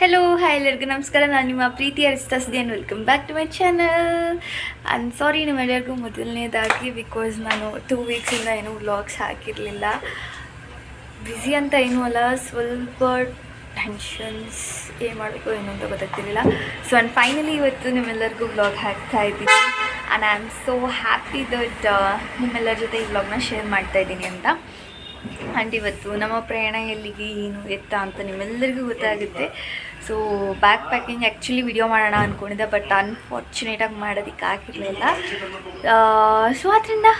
Hello hi ಎಲ್ಲರಿಗೂ ನಮಸ್ಕಾರ. ನಾನು ನಿಮ್ಮ Preethi ಹರಿಸ್ತಾಸ್ದಿ and welcome back to my channel and sorry ನಿಮ್ಮೆಲ್ಲರಿಗೂ ಮೊದಲನೇದಾಗಿ ಬಿಕಾಸ್ ನಾನು ಟೂ ವೀಕ್ಸಿಂದ ಏನು ವ್ಲಾಗ್ಸ್ ಹಾಕಿರಲಿಲ್ಲ. ಬ್ಯುಸಿ ಅಂತ ಏನೂ ಅಲ್ಲ. ಸ್ವಲ್ಪ ಟೆನ್ಷನ್ಸ್ ಏನು ಮಾಡಬೇಕು ಏನು ಅಂತ ಗೊತ್ತಾಗ್ತಿರಲಿಲ್ಲ. ಸೊ ಆ್ಯಂಡ್ ಫೈನಲಿ ಇವತ್ತು ನಿಮ್ಮೆಲ್ಲರಿಗೂ ವ್ಲಾಗ್ ಹಾಕ್ತಾ ಇದ್ದೀನಿ. And I am so happy that ನಿಮ್ಮೆಲ್ಲರ ಜೊತೆ ಈ ವ್ಲಾಗ್ನ ಶೇರ್ ಮಾಡ್ತಾ ಇದ್ದೀನಿ ಅಂತ. ಆ್ಯಂಡ್ ಇವತ್ತು ನಮ್ಮ ಪ್ರಯಾಣ ಎಲ್ಲಿಗೆ, ಏನು, ಎತ್ತ ಅಂತ ನಿಮ್ಮೆಲ್ಲರಿಗೂ ಗೊತ್ತಾಗುತ್ತೆ. So back packing actually video ಮಾಡೋಣ ಅಂದ್ಕೊಂಡಿದ್ದೆ ಬಟ್ ಅನ್ಫಾರ್ಚುನೇಟಾಗಿ ಮಾಡೋದಕ್ಕೆ ಆಗಿರಲಿಲ್ಲ ಸೊ ಅದರಿಂದ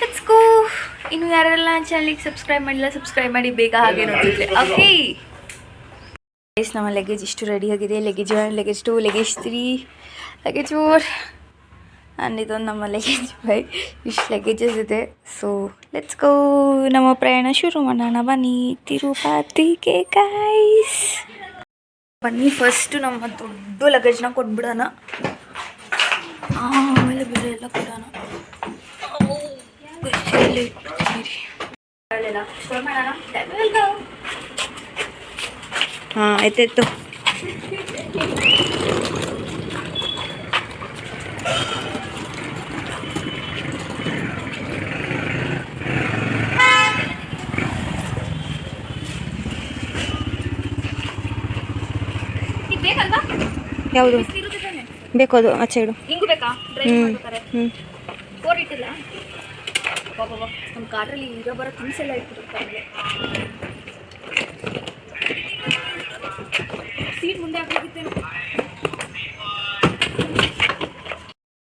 ಲೆಟ್ಸ್ ಗೋ ಇನ್ನು ಯಾರೆಲ್ಲ ಚಾನಲಿಗೆ ಸಬ್ಸ್ಕ್ರೈಬ್ ಮಾಡಿಲ್ಲ ಸಬ್ಸ್ಕ್ರೈಬ್ ಮಾಡಿ ಬೇಗ ಹಾಗೆ ನೋಡಿದ್ರೆ ಓಕೆ ಗೈಸ್ ನಮ್ಮ ಲಗೇಜ್ ಇಷ್ಟು ರೆಡಿ ಆಗಿದೆ. Luggage one luggage two luggage three luggage four and ಇದೊಂದು ನಮ್ಮ ಲಗೇಜ್ ಬೈ ಇಷ್ಟು ಲಗೇಜಸ್ ಇದೆ. ಸೊ ಲೆಟ್ಸ್ ಗೋ ನಮ್ಮ ಪ್ರಯಾಣ ಶುರು ಮಾಡೋಣ. ಬನ್ನಿ, ತಿರುಪತಿಗೆ ಗೈಸ್ ಬನ್ನಿ ಫಸ್ಟು ನಮ್ಮ ದೊಡ್ಡ ಲಗೇಜ್ನ ಕೊಟ್ಬಿಡೋಣ. ಆಮೇಲೆ ಬೇರೆ ಎಲ್ಲ ಕೊಡೋಣ. ಹಾಂ ಆಯ್ತಾಯ್ತು. ಬೇಕಲ್ವಾ? ಯಾವುದು? ಬೇಕು ಅದು ಆಚೆ ಇಡು. ಹಿಂಗೂ ಬೇಕಾ? ಹ್ಞೂ ಫೋರ್ ಇಟ್ಟಿಲ್ಲ? ಬಾಬಾ ನಮ್ಮ ಕಾರಲ್ಲಿ ಇರೋ ಬರೋ ಎಲ್ಲ ಇಟ್ಟಿರ್ತಾರೆ ಸೀಟ್ ಮುಂದೆ ಹಾಕೋಗಿತ್ತೇನು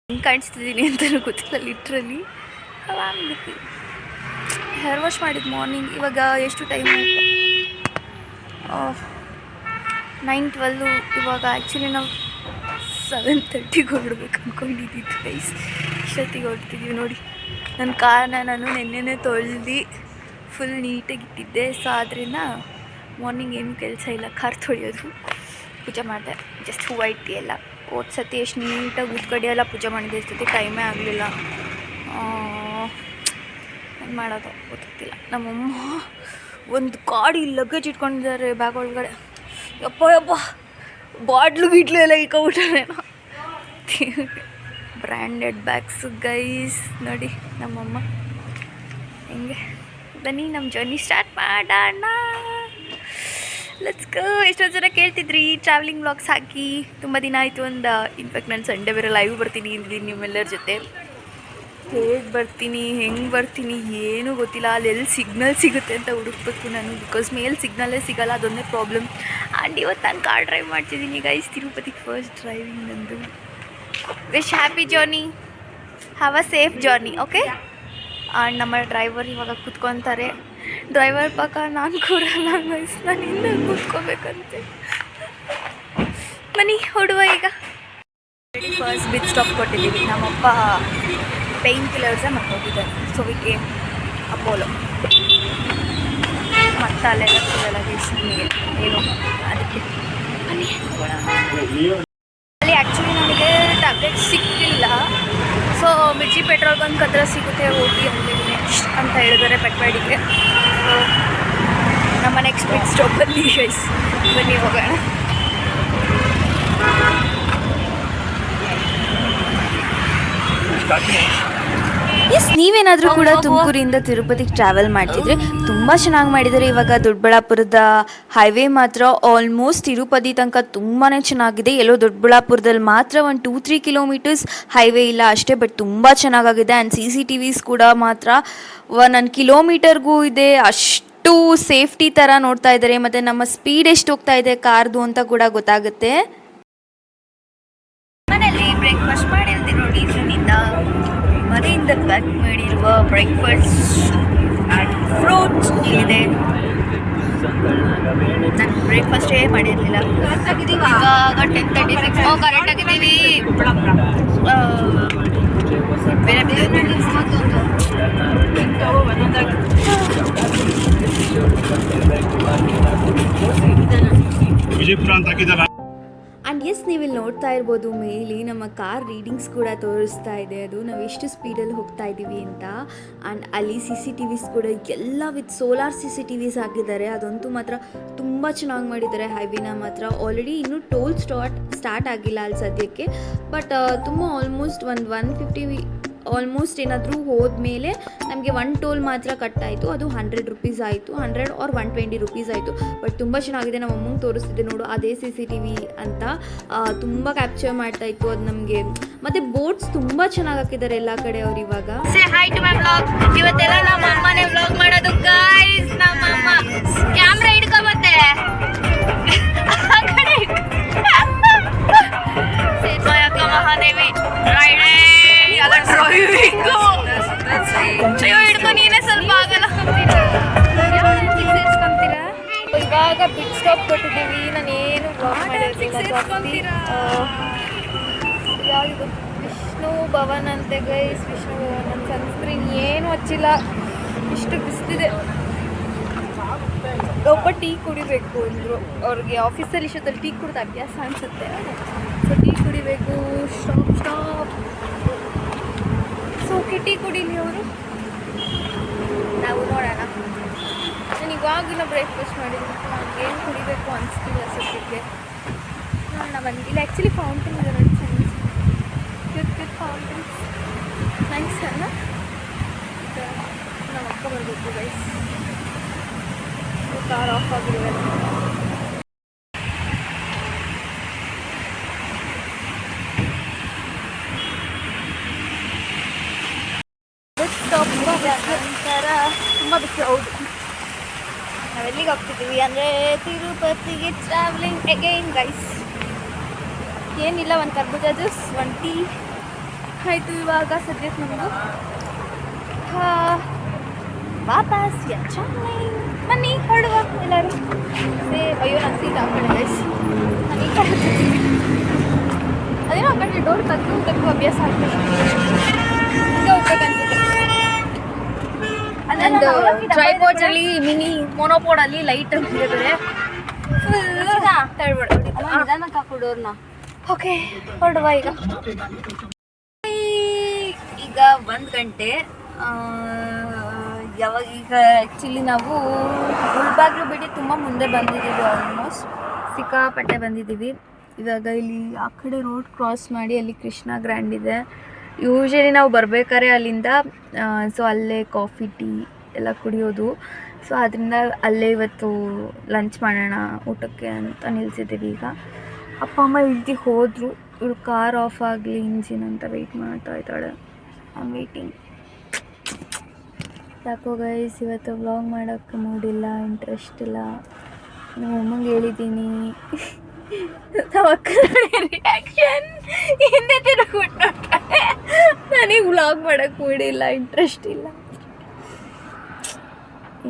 ಹೆಂಗೆ ಕಾಣಿಸ್ತಿದ್ದೀನಿ ಅಂತಲೂ ಗೊತ್ತಿಲ್ಲ ಲಿಟ್ರಲಿ ಆರಾಮಾಗುತ್ತೆ ಹೇರ್ ವಾಶ್ ಮಾಡಿದ್ದು ಮಾರ್ನಿಂಗ್ ಇವಾಗ ಎಷ್ಟು ಟೈಮ್ ಆಯಿತು? ನೈನ್ ಟ್ವೆಲ್ಲು ಇವಾಗ ಆ್ಯಕ್ಚುಲಿ ನಾವು ಸೆವೆನ್ ತರ್ಟಿಗೆ ಹೊರಡ್ಬೇಕು ಅಂದ್ಕೊಂಡಿದ್ದಿತ್ತು ಗೈಸ್ ಇಷ್ಟೊತ್ತಿಗೆ ಹೊರಡ್ತಿದ್ದೀವಿ ನೋಡಿ. ನನ್ನ ಕಾರ್ನ ನಾನು ನೆನ್ನೆನೇ ತೊಳ್ದು ಫುಲ್ ನೀಟಾಗಿ ಇಟ್ಟಿದ್ದೆ. ಸೊ ಆದ್ದರಿಂದ ಮಾರ್ನಿಂಗ್ ಏನು ಕೆಲಸ ಇಲ್ಲ. ಕಾರ್ ತೊಳೆಯೋದು. ಪೂಜೆ ಮಾಡಿದೆ. ಜಸ್ಟ್ ಹೂವು ಇಟ್ಟು ಎಲ್ಲ. ಸತಿ ಎಷ್ಟು ನೀಟಾಗಿ ಉತ್ಕಡೆ ಎಲ್ಲ ಪೂಜೆ ಮಾಡಿದ್ದೆ ಸತಿ ಟೈಮೇ ಆಗಲಿಲ್ಲ. ಏನು ಮಾಡೋದು ಗೊತ್ತಿಲ್ಲ. ನಮ್ಮಮ್ಮ ಒಂದು ಕಾಡಿ ಲಗೇಜ್ ಇಟ್ಕೊಂಡಿದ್ದಾರೆ ಬ್ಯಾಗ್ ಒಳಗಡೆ. ಯಪ್ಪ ಯಪ್ಪ. ಬಾಟ್ಲು, ಗಿಟ್ಲು ಎಲ್ಲ ಇಕ್ಕೊಬಿಟ್ಟಾರೇನೋ ಬ್ರ್ಯಾಂಡೆಡ್ ಬ್ಯಾಗ್ಸ್ ಗೈಸ್ ನೋಡಿ, ನಮ್ಮಮ್ಮ. ಹೆಂಗೆ? ಬನ್ನಿ ನಮ್ಮ ಜರ್ನಿ ಸ್ಟಾರ್ಟ್ ಮಾಡೋಣ. ಲೆಟ್ಸ್ ಗೋ ಎಷ್ಟೊಂದು ಜನ ಕೇಳ್ತಿದ್ರಿ ಟ್ರಾವೆಲಿಂಗ್ ಬ್ಲಾಗ್ಸ್ ಹಾಕಿ. ತುಂಬ ದಿನ ಆಯಿತು ಒಂದು ಇನ್ಫ್ಯಾಕ್ಟ್ ನಾನು ಸಂಡೇ ಬೇರೆ ಲೈವ್ ಬರ್ತೀನಿ ಇಲ್ಲಿ ನಿಮ್ಮೆಲ್ಲರ ಜೊತೆ. ಹೇಗೆ ಬರ್ತೀನಿ, ಹೆಂಗೆ ಬರ್ತೀನಿ, ಏನೂ ಗೊತ್ತಿಲ್ಲ. ಅಲ್ಲಿ ಎಲ್ಲಿ ಸಿಗ್ನಲ್ ಸಿಗುತ್ತೆ ಅಂತ ಹುಡುಕ್ಬೇಕು ನಾನು. ಬಿಕಾಸ್ ಮೇಲೆ ಸಿಗ್ನಲ್ಲೇ ಸಿಗಲ್ಲ, ಅದೊಂದೇ ಪ್ರಾಬ್ಲಮ್ ಆ್ಯಂಡ್ ಇವತ್ತು ನಾನು ಕಾರ್ ಡ್ರೈವ್ ಮಾಡ್ತಿದ್ದೀನಿ. ಗೈಸ್ ತಿರುಪತಿಗೆ ಫಸ್ಟ್ ಡ್ರೈವಿಂಗ್ ನಂದು. Wish happy journey have a safe journey okay and ನಮ್ಮ ಡ್ರೈವರ್ ಇವಾಗ ಕೂತ್ಕೊತಾರೆ. ಡ್ರೈವರ್ ಪಕ್ಕ ನಾನು ಕೂರಲ್ಲ ಗೈಸ್ ನಾನು ಇನ್ನೂ ಕೂತ್ಕೋಬೇಕಂತೆ. ಮನಿ ಹೊಡುವ ಈಗ. ಫಸ್ಟ್ ಬಿಟ್ ಸ್ಟಾಪ್ ಕೊಟ್ಟಿದ್ದೀವಿ. ನಮ್ಮಪ್ಪ ಪೇಯ್ನ್ ಕಿಲ್ಲರ್ಸೇ ಮಕ್ಕಳಿದ್ದಾರೆ ಸೊ ವಿ ಕೇಮ್ ಅಪೋಲೋ ಮತ್ತೆ ಅಲ್ಲೆಲ್ಲ ಸಿಗಲ್ಲ ನಿಮಗೆ ಏನು ಅದಕ್ಕೆ ಅಲ್ಲಿ ಆ್ಯಕ್ಚುಲಿ ನನಗೆ ಟ್ಯಾಬ್ಲೆಟ್ ಸಿಕ್ಕಿಲ್ಲ. ಸೊ ಮಿರ್ಜಿ ಪೆಟ್ರೋಲ್ ಬಂಕ್ ಹತ್ರ ಸಿಗುತ್ತೆ, ಹೋಗಿ ಅಲ್ಲಿ ನೆಕ್ಸ್ಟ್ ಅಂತ ಹೇಳಿದರೆ ಪೆಟ್ವಾಡಿಗೆ ನಮ್ಮ ನೆಕ್ಸ್ಟ್ ಬಿಟ್ ಸ್ಟಾಪಲ್ಲಿ ಗೈಸ್ ಬನ್ನಿ ಹೋಗೋಣ. ಎಸ್ ನೀವೇನಾದರೂ ಕೂಡ ತುಮಕೂರಿಂದ ತಿರುಪತಿಗೆ ಟ್ರಾವೆಲ್ ಮಾಡ್ತಿದ್ರೆ ತುಂಬ ಚೆನ್ನಾಗಿ ಮಾಡಿದ್ದಾರೆ ಇವಾಗ ದೊಡ್ಡಬಳ್ಳಾಪುರದ ಹೈವೇ ಮಾತ್ರ ಆಲ್ಮೋಸ್ಟ್ ತಿರುಪತಿ ತನಕ ತುಂಬಾ ಚೆನ್ನಾಗಿದೆ. ಎಲ್ಲೋ ದೊಡ್ಡಬಳ್ಳಾಪುರದಲ್ಲಿ ಮಾತ್ರ ಒಂದು ಟೂ ತ್ರೀ ಕಿಲೋಮೀಟರ್ಸ್ ಹೈವೇ ಇಲ್ಲ ಅಷ್ಟೇ ಬಟ್ ತುಂಬ ಚೆನ್ನಾಗಾಗಿದೆ. And C C T Vs ಕೂಡ ಮಾತ್ರ ಒಂದೊಂದು ಕಿಲೋಮೀಟರ್ಗೂ ಇದೆ. ಅಷ್ಟು ಸೇಫ್ಟಿ ಥರ ನೋಡ್ತಾ ಇದ್ದಾರೆ ಮತ್ತು ನಮ್ಮ ಸ್ಪೀಡ್ ಎಷ್ಟು ಹೋಗ್ತಾ ಇದೆ, ಕಾರ್ದು ಅಂತ ಕೂಡ ಗೊತ್ತಾಗುತ್ತೆ. ಮನೆಯಲ್ಲಿ ಬ್ರೇಕ್ಫಾಸ್ಟ್ ಇದರಿಂದ ಮನೆಯಿಂದ ಪ್ಯಾಕ್ ಮಾಡಿರುವ ಬ್ರೇಕ್ಫಾಸ್ಟ್ ಫ್ರೂಟ್ಸ್ ಇಲ್ಲಿದೆ. ನಾನು ಬ್ರೇಕ್ಫಾಸ್ಟೇ ಮಾಡಿರಲಿಲ್ಲ. ಇವಾಗ ಟೆನ್ ತರ್ಟಿ ಸಿಕ್ಸ್ ಓ ಕರೆಕ್ಟ್ ಆಗಿದ್ದೀವಿ. ಬೇರೆ ಬೇರೆ ವಿಜಯಪುರ ಅಂತ ಆ್ಯಂಡ್ ಎಸ್, ನೀವಿಲ್ಲಿ ನೋಡ್ತಾ ಇರ್ಬೋದು, ಮೇಲಿ ನಮ್ಮ ಕಾರ್ ರೀಡಿಂಗ್ಸ್ ಕೂಡ ತೋರಿಸ್ತಾ ಇದೆ. ಅದು ನಾವು ಎಷ್ಟು ಸ್ಪೀಡಲ್ಲಿ ಹೋಗ್ತಾ ಇದ್ದೀವಿ ಅಂತ. ಆ್ಯಂಡ್ ಅಲ್ಲಿ ಸಿ ಸಿ ಟಿ ವಿಸ್ ಕೂಡ ಎಲ್ಲ with solar C C T Vs ಹಾಕಿದ್ದಾರೆ. ಅದಂತೂ ಮಾತ್ರ ತುಂಬ ಚೆನ್ನಾಗಿ ಮಾಡಿದ್ದಾರೆ ಹೈವೇನ. ಮಾತ್ರ ಆಲ್ರೆಡಿ ಇನ್ನೂ ಟೋಲ್ ಸ್ಟಾರ್ಟ್ ಸ್ಟಾರ್ಟ್ ಆಗಿಲ್ಲ ಅಲ್ಲಿ ಸದ್ಯಕ್ಕೆ. ಬಟ್ ತುಂಬ ಆಲ್ಮೋಸ್ಟ್ ಒಂದು ಒನ್ ಫಿಫ್ಟಿ ಆಲ್ಮೋಸ್ಟ್ ಏನಾದರೂ ಹೋದ್ಮೇಲೆ ನಮಗೆ ಒನ್ ಟೋಲ್ ಮಾತ್ರ ಕಟ್ಟಾಯಿತು. ಅದು ಹಂಡ್ರೆಡ್ ರುಪೀಸ್ ಆಯಿತು. Hundred or one twenty rupees ಆಯಿತು. ಬಟ್ ತುಂಬ ಚೆನ್ನಾಗಿದೆ. ನಮ್ಮ ಅಮ್ಮಂಗೆ ತೋರಿಸ್ತಿದ್ದೆ ನೋಡು. ಅದೇ ಸಿ ಸಿ ಟಿ ವಿ ಅಂತ ತುಂಬ ಕ್ಯಾಪ್ಚರ್ ಮಾಡ್ತಾ ಇತ್ತು. ಅದು ನಮಗೆ ಮತ್ತೆ ಬೋಟ್ಸ್ ತುಂಬ ಚೆನ್ನಾಗಿ ಹಾಕಿದ್ದಾರೆ ಎಲ್ಲ ಕಡೆ ಅವ್ರು ಇವಾಗ. ಇವತ್ತೆಲ್ಲ ನಮ್ಮ ಅಮ್ಮನೇ ಬ್ಲಾಗ್ ಮಾಡೋದು. ನಮ್ಮ ಕ್ಯಾಮ್ರಾ ಮಹಾದೇವಿ. ಎಲ್ಲ ಡ್ರೈವಿಂಗು ಅಯ್ಯೋ ಹಿಡ್ಕೊ ನೀನೇ ಸ್ವಲ್ಪ ಆಗಲ್ಲ ಇವಾಗ ಬಿಗ್ ಸ್ಟಾಪ್ ಕೊಟ್ಟಿದ್ದೀವಿ ನಾನು ಜಾಸ್ತಿ ಯಾವುದು ವಿಷ್ಣು ಭವನ್ ಅಂತೆ ಗೈಸ್ ವಿಷ್ಣು ಭವನ್ ಅಂತ ಸನ್ಸ್ಕ್ರೀನ್ ಏನು ಹಚ್ಚಿಲ್ಲ ಇಷ್ಟು ಬಿಸ್ತಿದೆ ಒಬ್ಬ ಟೀ ಕುಡಿಬೇಕು ಅಂದರು ಅವ್ರಿಗೆ ಆಫೀಸಲ್ಲಿ ಇಷ್ಟೊತ್ತಲ್ಲಿ ಟೀ ಕುಡ್ದು ಅಭ್ಯಾಸ ಅನಿಸುತ್ತೆ ಸೊ ಟೀ ಕುಡಿಬೇಕು ಸ್ಟಾಪ್ ಸ್ಟಾಪ್ ಸೊ, ಕಿಟಿ ಕುಡೀಲಿ ಅವರು. ನಾವು ನೋಡೋಣ. ನಾನು ಇವಾಗಿನ ಬ್ರೇಕ್ಫಾಸ್ಟ್ ಮಾಡಿದ್ದೀನಿ ಏನು ಕುಡಿಬೇಕು ಅನಿಸ್ತಿಲ್ಲ ಸದ್ಯಕ್ಕೆ. ನೋಡೋಣ ಬಂದಿಲ್ಲ ಆ್ಯಕ್ಚುಲಿ ಫೌಂಟೇನ್ ಇದೆ ನೋಡಿ ಚೆನ್ನಾಗಿ ಕ್ಯೂಟ್ ಕ್ಯೂಟ್ ಫೌಂಟೇನ್ಸ್ ನೈಸ್ ಅಲ್ಲ? ನಮ್ಮ ಅಕ್ಕ ಬರಬೇಕು ಗೈಸ್ ಕಾರ್ ಆಫ್ ಆಗಿರುವೆ ನಂತರ ತುಂಬ ಬಿಸಿ, ಹೌದು. ನಾವೆಲ್ಲಿಗೆ ಹೋಗ್ತಿದ್ದೀವಿ ಅಂದರೆ ತಿರುಪತಿಗೆ ಟ್ರಾವೆಲಿಂಗ್ ಅಗೈನ್ ಗೈಸ್ ಏನಿಲ್ಲ, ಒಂದು ಕರ್ಬೂಜ ಜ್ಯೂಸ್, ಒಂದು ಟೀ. ಆಯಿತು, ಇವಾಗ ಸದ್ಯಕ್ಕೆ ನಮ್ಮದು ವಾಪಸ್ ಚೆನ್ನೈ. ಬನ್ನಿ, ಹೊರಡುವ ಎಲ್ಲರೂ. ಸೇ, ಅಯ್ಯೋ ನನ್ನ ಸೀಟ್ ಹಾಕೊಂಡೆ ಕಡೆ ಗೈಸ್ ನಾನು ಈ ಕಡೆ. ಅದೇನೋ ಆ ಕಡೆ ಡೋರ್ ತೆಗ್ದು ತೆಗ್ದು, ಅಭ್ಯಾಸ ಆಗ್ತದೆ. ಹಿಂಗೆ ಹೋಗ್ಬೇಕನ್ಸುತ್ತೆ. ನಂದು ಟ್ರೈಪೋರ್ಡ್ ಅಲ್ಲಿ ಮಿನಿ ಮೊನೋಪೋಡ್ ಅಲ್ಲಿ ಲೈಟ್ ಇದೆ ಬೇರೆ ಕೊಡೋರ್ನ ಓಕೆ ಹೊರಡುವ ಈಗ. ಈಗ ಒಂದು ಗಂಟೆ ಯಾವಾಗ ಈಗ ಆ್ಯಕ್ಚುಲಿ ನಾವು ಗುಲ್ಬಾಗ್ಲು ಬಿಡಿ ತುಂಬ ಮುಂದೆ ಬಂದಿದ್ದೀವಿ ಆಲ್ಮೋಸ್ಟ್ ಸಿಕ್ಕಾಪಟ್ಟೆ ಬಂದಿದ್ದೀವಿ. ಇವಾಗ ಇಲ್ಲಿ ಆ ಕಡೆ ರೋಡ್ ಕ್ರಾಸ್ ಮಾಡಿ ಅಲ್ಲಿ ಕೃಷ್ಣ ಗ್ರ್ಯಾಂಡ್ ಇದೆ. ಯೂಶಲಿ ನಾವು ಬರ್ಬೇಕಾದ್ರೆ ಅಲ್ಲಿಂದ ಸೊ ಅಲ್ಲೇ ಕಾಫಿ ಟೀ ಎಲ್ಲ ಕುಡಿಯೋದು. ಸೊ ಅದರಿಂದ ಅಲ್ಲೇ ಇವತ್ತು ಲಂಚ್ ಮಾಡೋಣ, ಊಟಕ್ಕೆ ಅಂತ ನಿಲ್ಸಿದ್ದೀವಿ ಈಗ. ಅಪ್ಪ, ಅಮ್ಮ ಇಳ್ದು ಹೋದರು. ಇವಳು ಕಾರ್ ಆಫ್ ಆಗಲಿ ಇಂಜಿನ್ ಅಂತ ವೆಯ್ಟ್ ಮಾಡ್ತಾ ಇದ್ದಾಳೆ. ಐ ಆಮ್ ವೇಟಿಂಗ್ ಯಾಕೋ ಗೈಸ್ ಇವತ್ತು ವ್ಲಾಗ್ ಮಾಡೋಕ್ಕೆ ಮೂಡಿಲ್ಲ ಇಂಟ್ರೆಸ್ಟ್ ಇಲ್ಲ. ನಮ್ಮ ಅಮ್ಮಂಗೆ ಹೇಳಿದ್ದೀನಿ. ರಿಯಾಕ್ಷನ್ ಹಿಂದೆ ತಿರುಗಿ ನನಗೆ ವ್ಲಾಗ್ ಮಾಡೋಕ್ಕೆ ಮೂಡಿಲ್ಲ ಇಂಟ್ರೆಸ್ಟ್ ಇಲ್ಲ.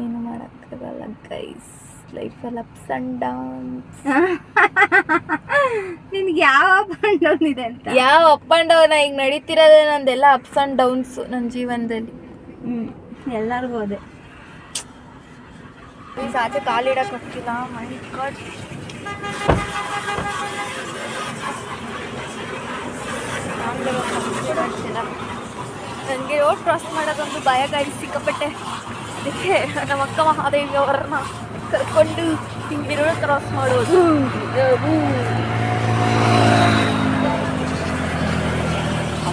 ಏನು ಮಾಡೋಕ್ಕಾಗಲ್ಲ ಗೈಸ್ ಲೈಫಲ್ಲಿ ಅಪ್ಸ್ ಆ್ಯಂಡ್ ಡೌನ್ಸ್ ನಿನ್ಗೆ ಯಾವ ಅಪ್ ಆ್ಯಂಡ್ ಡೌನ್ ಇದೆ ಅಂತ? ಯಾವ ಅಪ್ ಆ್ಯಂಡ್ ಡೌನ್ ಈಗ ನಡೀತಿರೋದೇ ನಂದೆಲ್ಲ ಅಪ್ಸ್ ಆ್ಯಂಡ್ ಡೌನ್ಸ್ ನನ್ನ ಜೀವನದಲ್ಲಿ. ಹ್ಞೂ ಎಲ್ಲರಿಗೂ ಅದೇ. ಪ್ಲೀಸ್ ಆಚೆ ಕಾಲಿಡಕ್ಕೆ ಹೋಗ್ತಿಲ್ಲ ಮೈ ಗಾಡ್ ನನಗೆ ರೋಡ್ ಕ್ರಾಸ್ ಮಾಡೋದೊಂದು ಭಯ ಗಾಡಿ ಸಿಕ್ಕಾಪಟ್ಟೆ. ಅದಕ್ಕೆ ನಮ್ಮ ಅಕ್ಕ ಮಹಾದೇವಿ ಅವರನ್ನ ಕರ್ಕೊಂಡು ಹಿಂಗೆ ರೋಡ್ ಕ್ರಾಸ್ ಮಾಡೋದು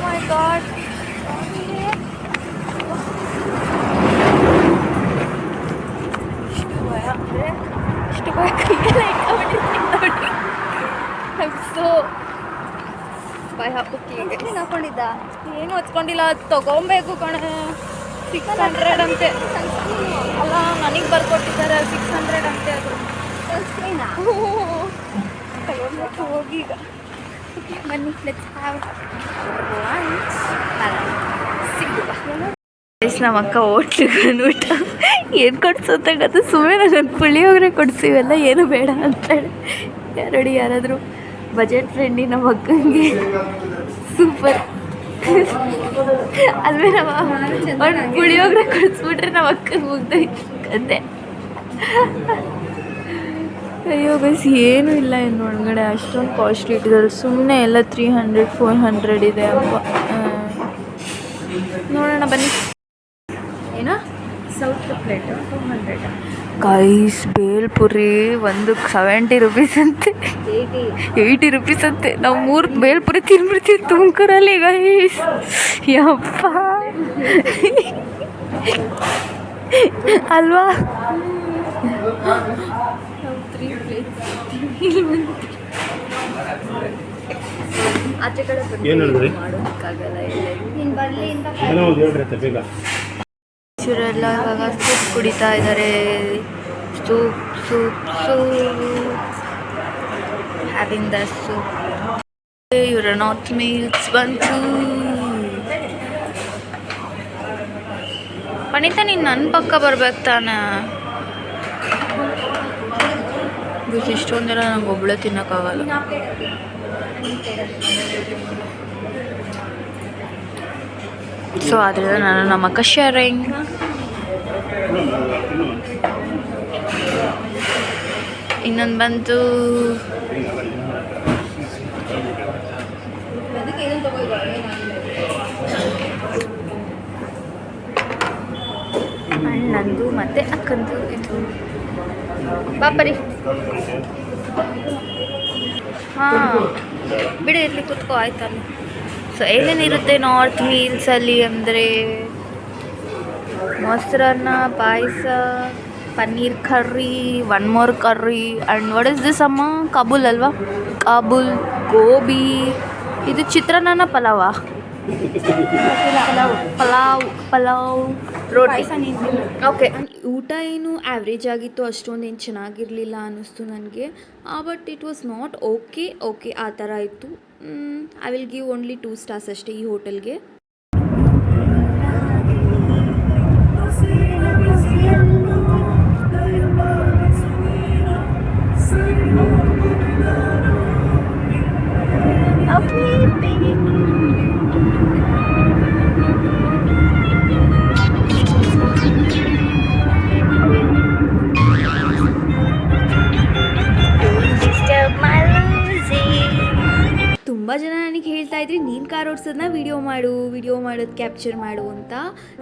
ಮೈ ಗಾಡ್ ಇಷ್ಟು ಭಯ ಅಂದರೆ ಇಷ್ಟು ಭಯ ಕೈಯೆಲ್ಲ ಇಟ್ಕೊಂಡಿರ್ತೀನಿ ನೋಡಿ. ಸೊ ಓಕೆ ಏನ್ ಹಾಕೊಂಡಿದ್ದ? ಏನು ಹಚ್ಕೊಂಡಿಲ್ಲ. ಅದು ತಗೊಬೇಕು ಕಣ. ಸಿಕ್ಸ್ ಹಂಡ್ರೆಡ್ ಅಂತೆ. ಅಲ್ಲ ನನಗೆ ಬರ್ಕೊಟ್ಟಿದ್ದಾರೆ. ಸಿಕ್ಸ್ ಹಂಡ್ರೆಡ್ ಅಂತೆ ಅದು. ಸನ್ಸ್ಕ್ರೀನಾ ತಗೊಬೇಕು ಹೋಗಿ ಈಗ. ಬನ್ನಿ ಲೆಟ್ಸ್ ಹ್ಯಾವ್ ನಮ್ಮ ಅಕ್ಕ ಹೋಟ್ಲಿಗೆ ಊಟ ಏನು ಕೊಡ್ಸೋತ ಗೊತ್ತು? ಸುಮ್ಮನೆ ನಾನು ಪುಳಿಯೋಗರೆ ಕೊಡಿಸಿವೆಲ್ಲ ಏನು ಬೇಡ ಅಂತೇಳಿ ಯಾರಡಿ ಯಾರಾದರೂ? ಬಜೆಟ್ ಫ್ರೆಂಡಿ ನಮ್ಮ ಅಕ್ಕಂಗೆ. ಸೂಪರ್. ಅಲ್ವೇ ನಮ್ಮ ಪುಳಿಯೋಗರೆ ಕೊಡಿಸ್ಬಿಟ್ರೆ ನಮ್ಮ ಅಕ್ಕಂಗೆ ಮುಗ್ದೋಯ್ತು ಕತೆ ಅಯ್ಯೋ ಗೈಸ್ ಏನೂ ಇಲ್ಲ ಇನ್ನು ಒಳಗಡೆ. ಅಷ್ಟೊಂದು ಕಾಸ್ಟ್ಲಿ ಇಟ್ಟಿದ್ದಾರೆ. ಸುಮ್ಮನೆ ಎಲ್ಲ ತ್ರೀ ಹಂಡ್ರೆಡ್ ಫೋರ್ ಹಂಡ್ರೆಡ್ ಇದೆ ಅಪ್ಪ. ನೋಡೋಣ ಬನ್ನಿ ಏನೋ south plate two hundred guys bhelpuri ಒಂದು ಸೆವೆಂಟಿ ರುಪೀಸ್ ಅಂತೆ. ಏಯ್ಟಿ ರುಪೀಸ್ ಅಂತೆ. ನಾವು ಮೂರು ಬೇಲ್ಪುರಿ ತಿನ್ಬಿಡ್ತೀವಿ ತುಮಕೂರಲ್ಲಿ ಗೈಸ್ ಯಪ್ಪ. ಅಲ್ವಾ? ಆಚೆ ಕಡೆ ಏನ್ ಹೇಳಿದ್ರಿ? ಮಾಡೋಕ್ಕಾಗಲ್ಲ ಏನೋ ಒಂದು ಹೇಳ್ರಿ ಅತ್ತೆ ಬೇಗ ಇವರೆಲ್ಲ ಇವಾಗ ಸೂಪ್ ಕುಡಿತಾ ಇದ್ದಾರೆ. Soup soup soup. Having the soup ಇವರ ನಾರ್ತ್ ಮೀಲ್ಸ್ ಬಂತು. ಪಣಿತ, ನೀನು ನನ್ನ ಪಕ್ಕ ಬರ್ಬೇಕು ತಾನೆ. ಇಷ್ಟೊಂದೆಲ್ಲ ನಂಗೆ ಒಬ್ಬಳೆ ತಿನ್ನೋಕ್ಕಾಗಲ್ಲ. ಸೊ ಆದ್ದರಿಂದ ನಾನು ನಮ್ಮ ಅಕ್ಕ ಶೇರಿಂಗ್ ಇನ್ನೊಂದು ಬಂತು. ಅಣ್ಣಂದು ಮತ್ತೆ ಅಕ್ಕಂದು ಇದು. ಬಾಪರಿ ಹಾಂ. ಬಿಡಿ ಇರಲಿ ಕುತ್ಕೋ, ಆಯ್ತಲ್ಲ. ಸೊ ಏನೇನಿರುತ್ತೆ ನಾರ್ತ್ ಮೀಲ್ಸಲ್ಲಿ ಅಂದರೆ ಮೊಸರನ್ನ, ಪಾಯಸ, paneer curry one more curry and what is this ಅಮ್ಮ? ಕಾಬೂಲ್ ಅಲ್ವಾ? ಕಾಬೂಲ್ ಗೋಬಿ ಇದು ಚಿತ್ರಾನ್ನ ಪಲಾವ? ಪಲಾವ್ ಪಲಾವ್ ರೋಟಿ. ಓಕೆ ಊಟ ಏನು ಆ್ಯಾವ್ರೇಜ್ ಆಗಿತ್ತು ಅಷ್ಟೊಂದು ಏನು ಚೆನ್ನಾಗಿರಲಿಲ್ಲ ಅನ್ನಿಸ್ತು ನನಗೆ. But it was not okay okay ಆ ಥರ ಇತ್ತು. I will give only two stars ಅಷ್ಟೇ ಈ ಹೋಟೆಲ್ಗೆ ಹೇಳ್ತಾ ಇದ್ರಿ, ನೀನು ಕಾರ್ ಓಡಿಸೋದನ್ನ ವಿಡಿಯೋ ಮಾಡು ವಿಡಿಯೋ ಮಾಡೋದು ಕ್ಯಾಪ್ಚರ್ ಮಾಡು ಅಂತ.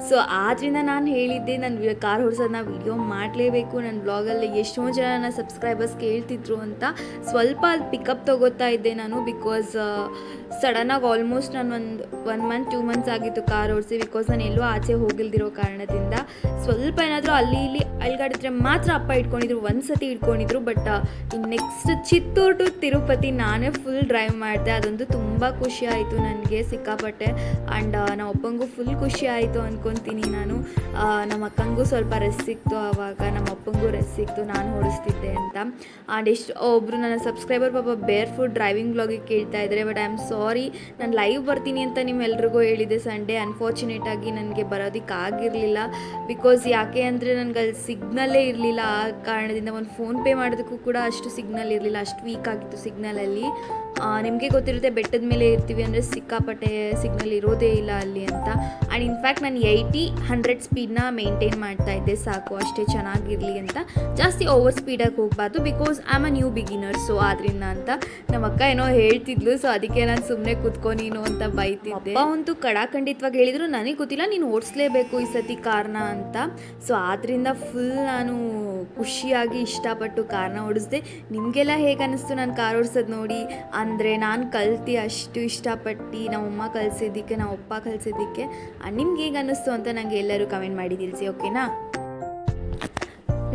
ಸೊ ಆದ್ದರಿಂದ ನಾನು ಹೇಳಿದ್ದೆ, ನಾನು ಕಾರ್ ಓಡಿಸೋದನ್ನ ವಿಡಿಯೋ ಮಾಡಲೇಬೇಕು. ನನ್ನ ಬ್ಲಾಗಲ್ಲಿ ಎಷ್ಟೊಂದು ಜನ ನನ್ನ ಸಬ್ಸ್ಕ್ರೈಬರ್ಸ್ ಕೇಳ್ತಿದ್ರು ಅಂತ. ಸ್ವಲ್ಪ ಅಲ್ಲಿ ಪಿಕಪ್ ತೊಗೋತಾ ಇದ್ದೆ ನಾನು ಬಿಕಾಸ್ ಸಡನ್ನಾಗಿ ಆಲ್ಮೋಸ್ಟ್ ನಾನು ಒಂದು ಒನ್ ಮಂತ್ ಟೂ ಮಂತ್ಸ್ ಆಗಿತ್ತು ಕಾರ್ ಓಡಿಸಿ ಬಿಕಾಸ್ ನಾನು ಎಲ್ಲೂ ಆಚೆ ಹೋಗಿಲ್ದಿರೋ ಕಾರಣದಿಂದ. ಸ್ವಲ್ಪ ಏನಾದರೂ ಅಲ್ಲಿ ಇಲ್ಲಿ ಅಲ್ಗಾಡಿದ್ರೆ ಮಾತ್ರ ಅಪ್ಪ ಇಟ್ಕೊಂಡಿದ್ರು ಒಂದು ಸತಿ ಇಟ್ಕೊಂಡಿದ್ರು but next Chittoor to Tirupati ನಾನೇ ಫುಲ್ ಡ್ರೈವ್ ಮಾಡಿದೆ. ಅದೊಂದು ತುಂಬ ಖುಷಿ. ಆಯಿತು ನನಗೆ ಸಿಕ್ಕಾಪಟ್ಟೆ. ಆ್ಯಂಡ್ ನಮ್ಮ ಅಪ್ಪಂಗೂ ಫುಲ್ ಖುಷಿ ಆಯಿತು ಅಂದ್ಕೊತೀನಿ ನಾನು. ನಮ್ಮ ಅಕ್ಕಂಗೂ ಸ್ವಲ್ಪ ರೆಸ್ಟ್ ಸಿಕ್ತು ಆವಾಗ, ನಮ್ಮ ಅಪ್ಪಂಗೂ ರೆಸ್ಟ್ ಸಿಕ್ತು, ನಾನು ಓಡಿಸ್ತಿದ್ದೆ ಅಂತ. ಆ್ಯಂಡ್ ಎಷ್ಟು ಒಬ್ಬರು ನನ್ನ ಸಬ್ಸ್ಕ್ರೈಬರ್ ಪಾಪ ಬೇರ್ ಫುಡ್ ಡ್ರೈವಿಂಗ್ ಬ್ಲಾಗಿಗೆ ಕೇಳ್ತಾ ಇದ್ದಾರೆ. ಬಟ್ ಐ ಆಮ್ ಸಾರಿ ನಾನು ಲೈವ್ ಬರ್ತೀನಿ ಅಂತ ನಿಮ್ಮೆಲ್ರಿಗೂ ಹೇಳಿದೆ ಸಂಡೇ ಅನ್ಫಾರ್ಚುನೇಟ್ ಆಗಿ ನನಗೆ ಬರೋದಕ್ಕೆ ಆಗಿರಲಿಲ್ಲ. ಬಿಕಾಸ್ ಯಾಕೆ ಅಂದರೆ ನನಗೆ ಅಲ್ಲಿ ಸಿಗ್ನಲ್ಲೇ ಇರಲಿಲ್ಲ. ಆ ಕಾರಣದಿಂದ ಒಂದು ಫೋನ್ ಪೇ ಮಾಡೋದಕ್ಕೂ ಕೂಡ ಅಷ್ಟು ಸಿಗ್ನಲ್ ಇರಲಿಲ್ಲ. ಅಷ್ಟು ವೀಕ್ ಆಗಿತ್ತು ಸಿಗ್ನಲಲ್ಲಿ ನಿಮಗೆ ಗೊತ್ತಿರುತ್ತೆ, ಬೆಟ್ಟದ ಮೇಲೆ ಇರ್ತೀವಿ ಅಂದರೆ ಸಿಕ್ಕಾಪಟ್ಟೆ ಸಿಗ್ನಲ್ ಇರೋದೇ ಇಲ್ಲ ಅಲ್ಲಿ ಅಂತ. ಆ್ಯಂಡ್ ಇನ್ಫ್ಯಾಕ್ಟ್ ನಾನು ಏಯ್ಟಿ ಹಂಡ್ರೆಡ್ ಸ್ಪೀಡ್ನ ಮೇಂಟೈನ್ ಮಾಡ್ತಾ ಇದ್ದೆ ಸಾಕು, ಅಷ್ಟೇ ಚೆನ್ನಾಗಿರಲಿ ಅಂತ. ಜಾಸ್ತಿ ಓವರ್ ಸ್ಪೀಡಾಗಿ ಹೋಗಬಾರ್ದು because I am a new beginner so ಆದ್ರಿಂದ ಅಂತ ನಮ್ಮ ಅಕ್ಕ ಏನೋ ಹೇಳ್ತಿದ್ಲು ಸೊ ಅದಕ್ಕೆ ನಾನು ಸುಮ್ಮನೆ ಕುತ್ಕೊ ನೀನು ಅಂತ ಬೈತಿದ್ದೆ. ಅಂತೂ ಅಂತೂ ಕಡಾಖಂಡಿತವಾಗಿ ಹೇಳಿದ್ರು, ನನಗೆ ಗೊತ್ತಿಲ್ಲ, ನೀನು ಓಡಿಸ್ಲೇಬೇಕು ಈ ಸತಿ ಕಾರ್ನ ಅಂತ. ಸೊ ಆದ್ರಿಂದ ಫುಲ್ ನಾನು ಖುಷಿಯಾಗಿ ಇಷ್ಟಪಟ್ಟು ಕಾರ್ನ ಓಡಿಸ್ದೆ. ನಿಮಗೆಲ್ಲ ಹೇಗೆ ಅನ್ನಿಸ್ತು ನಾನು ಕಾರ್ ಓಡಿಸೋದು ನೋಡಿ? ಅಂದರೆ ನಾನು ಕಲ್ತು ಅಷ್ಟು ಇಷ್ಟಪಟ್ಟು ನಮ್ಮಮ್ಮ ಕಲಿಸಿದ್ದಕ್ಕೆ ನಮ್ಮ ಅಪ್ಪ ಕಲಿಸಿದ್ದಕ್ಕೆ ನಿಮ್ಗೆ ಹೇಗೆ ಅನ್ನಿಸ್ತು ಅಂತ ನನಗೆ ಎಲ್ಲರೂ ಕಮೆಂಟ್ ಮಾಡಿ ತಿಳಿಸಿ ಓಕೆನಾ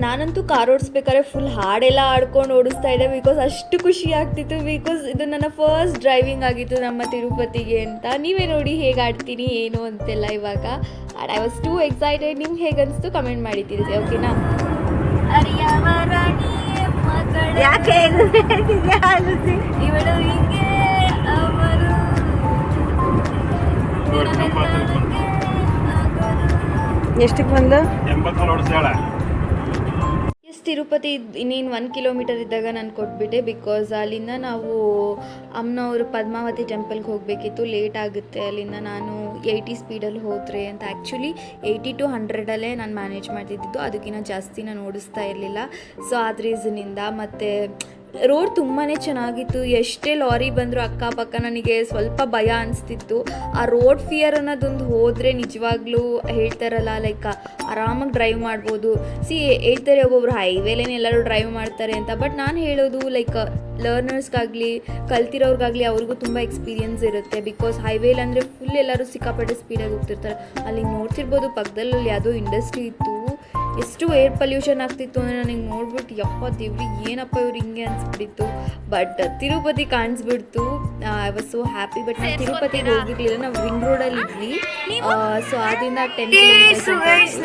ನಾನಂತೂ ಕಾರ್ ಓಡಿಸ್ಬೇಕಾದ್ರೆ ಫುಲ್ ಹಾಡೆಲ್ಲ ಆಡ್ಕೊಂಡು ಓಡಿಸ್ತಾ ಇದ್ದೆ ಬಿಕಾಸ್ ಅಷ್ಟು ಖುಷಿ ಆಗ್ತಿತ್ತು ಬಿಕಾಸ್ ಇದು ನನ್ನ ಫಸ್ಟ್ ಡ್ರೈವಿಂಗ್ ಆಗಿತ್ತು ನಮ್ಮ ತಿರುಪತಿಗೆ ಅಂತ. ನೀವೇ ನೋಡಿ ಹೇಗೆ ಆಡ್ತೀನಿ ಏನು ಅಂತೆಲ್ಲ ಇವಾಗ. And I was too excited ನಿಮ್ಗೆ ಹೇಗೆ ಅನಿಸ್ತು ಕಮೆಂಟ್ ಮಾಡಿ ತಿಳಿಸಿ ಓಕೆನಾ ಯಾಕೆ? ಇವಳು ಹೀಗೆ ಎಷ್ಟಕ್ಕೆ ಬಂದು? ಎಸ್ ತಿರುಪತಿ ಇನ್ನೇನು ಒನ್ ಕಿಲೋಮೀಟರ್ ಇದ್ದಾಗ ನಾನು ಕೊಟ್ಬಿಟ್ಟೆ ಬಿಕಾಸ್ ಅಲ್ಲಿಂದ ನಾವು ಅಮ್ಮನವರು ಪದ್ಮಾವತಿ ಟೆಂಪಲ್ಗೆ ಹೋಗಬೇಕಿತ್ತು. ಲೇಟ್ ಆಗುತ್ತೆ. ಅಲ್ಲಿಂದ ನಾನು ಏಯ್ಟಿ ಸ್ಪೀಡಲ್ಲಿ ಹೋದರೆ ಅಂತ. ಆ್ಯಕ್ಚುಲಿ ಏಯ್ಟಿ ಟು ಹಂಡ್ರೆಡಲ್ಲೇ ನಾನು ಮ್ಯಾನೇಜ್ ಮಾಡ್ತಿದ್ದಿದ್ದು. ಅದಕ್ಕಿಂತ ಜಾಸ್ತಿ ನಾನು ಓಡಿಸ್ತಾ ಇರಲಿಲ್ಲ. ಸೊ ಆ ರೀಸನಿಂದ ಮತ್ತು ರೋಡ್ ತುಂಬಾ ಚೆನ್ನಾಗಿತ್ತು. ಎಷ್ಟೇ ಲಾರಿ ಬಂದರೂ ಅಕ್ಕಪಕ್ಕ ನನಗೆ ಸ್ವಲ್ಪ ಭಯ ಅನಿಸ್ತಿತ್ತು. ಆ ರೋಡ್ ಫಿಯರ್ ಅನ್ನೋದೊಂದು ಹೋದರೆ ನಿಜವಾಗ್ಲೂ ಹೇಳ್ತಾರಲ್ಲ ಲೈಕ್ ಆರಾಮಾಗಿ ಡ್ರೈವ್ ಮಾಡ್ಬೋದು. ಸಿ ಹೇಳ್ತಾರೆ ಒಬ್ಬೊಬ್ರು ಹೈವೇಲೇನೆ ಎಲ್ಲರೂ ಡ್ರೈವ್ ಮಾಡ್ತಾರೆ ಅಂತ. ಬಟ್ ನಾನು ಹೇಳೋದು ಲೈಕ್ ಲರ್ನರ್ಸ್ಗಾಗಲಿ ಕಲ್ತಿರೋರ್ಗಾಗಲಿ ಅವ್ರಿಗೂ ತುಂಬ ಎಕ್ಸ್ಪೀರಿಯನ್ಸ್ ಇರುತ್ತೆ. ಬಿಕಾಸ್ ಹೈವೇಲಿ ಅಂದರೆ ಫುಲ್ ಎಲ್ಲರೂ ಸಿಕ್ಕಾಪಟ್ಟೆ ಸ್ಪೀಡಾಗಿ ಹೋಗ್ತಿರ್ತಾರೆ. ಅಲ್ಲಿ ನೋಡ್ತಿರ್ಬೋದು, ಪಕ್ಕದಲ್ಲಿ ಯಾವುದೋ ಇಂಡಸ್ಟ್ರಿ ಇತ್ತು. ಎಷ್ಟು ಏರ್ ಪೊಲ್ಯೂಷನ್ ಆಗ್ತಿತ್ತು ಅಂದರೆ ನನಗೆ ನೋಡ್ಬಿಟ್ಟು ಯಪ್ಪ ದೇವ್ರಿ ಏನಪ್ಪ ಇವ್ರು ಹಿಂಗೆ ಅನಿಸ್ಬಿಟ್ಟಿತ್ತು but Tirupati ಕಾಣಿಸ್ಬಿಡ್ತು. I was so happy but ನಾನು ತಿರುಪತಿಗೆ ಹೋಗಿರ್ಲಿಲ್ಲ ನಾವು ರಿಂಗ್ ರೋಡಲ್ಲಿ ಇದ್ವಿ. ಸೊ ಅದರಿಂದ ಟೆನ್